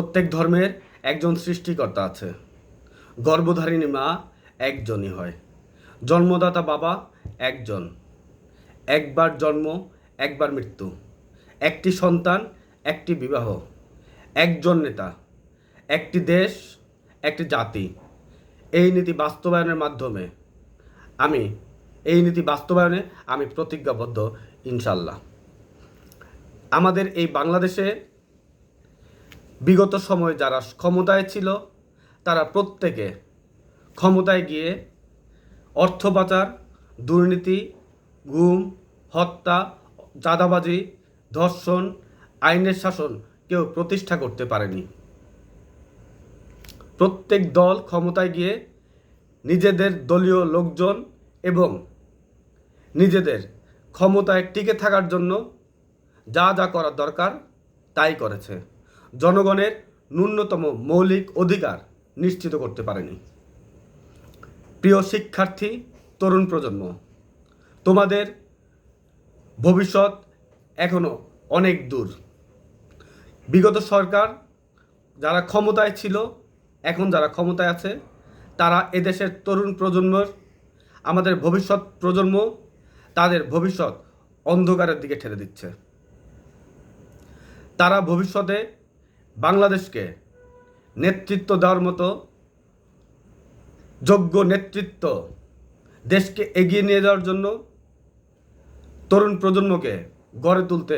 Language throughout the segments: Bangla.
প্রত্যেক ধর্মের একজন সৃষ্টিকর্তা আছে। গর্ভধারিণী মা একজনই হয়। জন্মদাতা বাবা একজন। একবার জন্ম, একবার মৃত্যু। একটি সন্তান, একটি বিবাহ। একজন নেতা। একটি দেশ, একটি জাতি। এই নীতি বাস্তবায়নের মাধ্যমে আমি, এই নীতি বাস্তবায়নে আমি প্রতিজ্ঞাবদ্ধ ইনশাল্লাহ আমাদের এই বাংলাদেশে বিগত সময়ে যারা ক্ষমতায় ছিল, তারা প্রত্যেকে ক্ষমতায় গিয়ে অর্থ পাচার, দুর্নীতি, গুম, হত্যা, চাঁদাবাজি, ধর্ষণ, আইনের শাসন কেউ প্রতিষ্ঠা করতে পারেনি। প্রত্যেক দল ক্ষমতায় গিয়ে নিজেদের দলীয় লোকজন এবং নিজেদের ক্ষমতায় টিকে থাকার জন্য যা যা করার দরকার, তাই করেছে। জনগণের ন্যূনতম মৌলিক অধিকার নিশ্চিত করতে পারেনি। প্রিয় শিক্ষার্থী, তরুণ প্রজন্ম, তোমাদের ভবিষ্যৎ এখনও অনেক দূর। বিগত সরকার যারা ক্ষমতায় ছিল, এখন যারা ক্ষমতায় আছে, তারা এদেশের তরুণ প্রজন্মর, আমাদের ভবিষ্যৎ প্রজন্ম, তাদের ভবিষ্যৎ অন্ধকারের দিকে ঠেলে দিচ্ছে। তারা ভবিষ্যতে বাংলাদেশকে নেতৃত্ব দেওয়ার মতো যোগ্য নেতৃত্ব দেশকে এগিয়ে নিয়ে যাওয়ার জন্য তরুণ প্রজন্মকে গড়ে তুলতে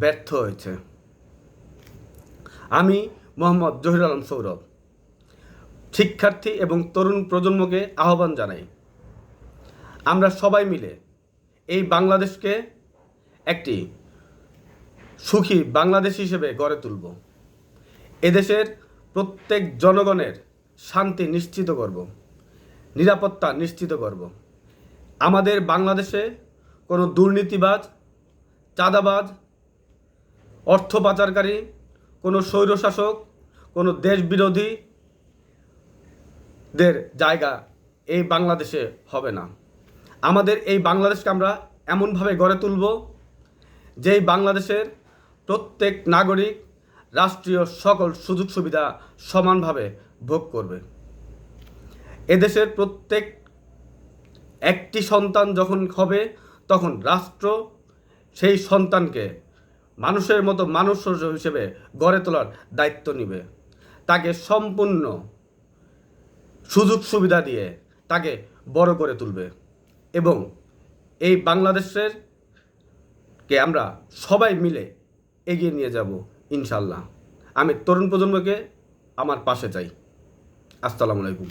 ব্যর্থ হয়েছে। আমি মোহাম্মদ জহির আলম সৌরভ, শিক্ষার্থী এবং তরুণ প্রজন্মকে আহ্বান জানাই। আমরা সবাই মিলে এই বাংলাদেশকে একটি সুখী বাংলাদেশ হিসেবে গড়ে তুলব। এদেশের প্রত্যেক জনগণের শান্তি নিশ্চিত করব, নিরাপত্তা নিশ্চিত করব। আমাদের বাংলাদেশে কোনো দুর্নীতিবাজ, চাঁদাবাজ, অর্থ পাচারকারী, কোনো স্বৈরশাসক, কোনো দেশবিরোধী দের জায়গা এই বাংলাদেশে হবে না। আমাদের এই বাংলাদেশকে আমরা এমনভাবে গড়ে তুলব, যেই বাংলাদেশের প্রত্যেক নাগরিক রাষ্ট্রীয় সকল সুযোগ সুবিধা সমানভাবে ভোগ করবে। এদেশের প্রত্যেক একটি সন্তান যখন হবে, তখন রাষ্ট্র সেই সন্তানকে মানুষের মতো মানুষ হিসেবে গড়ে তোলার দায়িত্ব নেবে। তাকে সম্পূর্ণ সুযোগ সুবিধা দিয়ে তাকে বড় করে তুলবে এবং এই বাংলাদেশের কে আমরা সবাই মিলে এগিয়ে নিয়ে যাব। ইনশাল্লাহ আমি তরুণ প্রজন্মকে আমার পাশে চাই। আসসালামু আলাইকুম।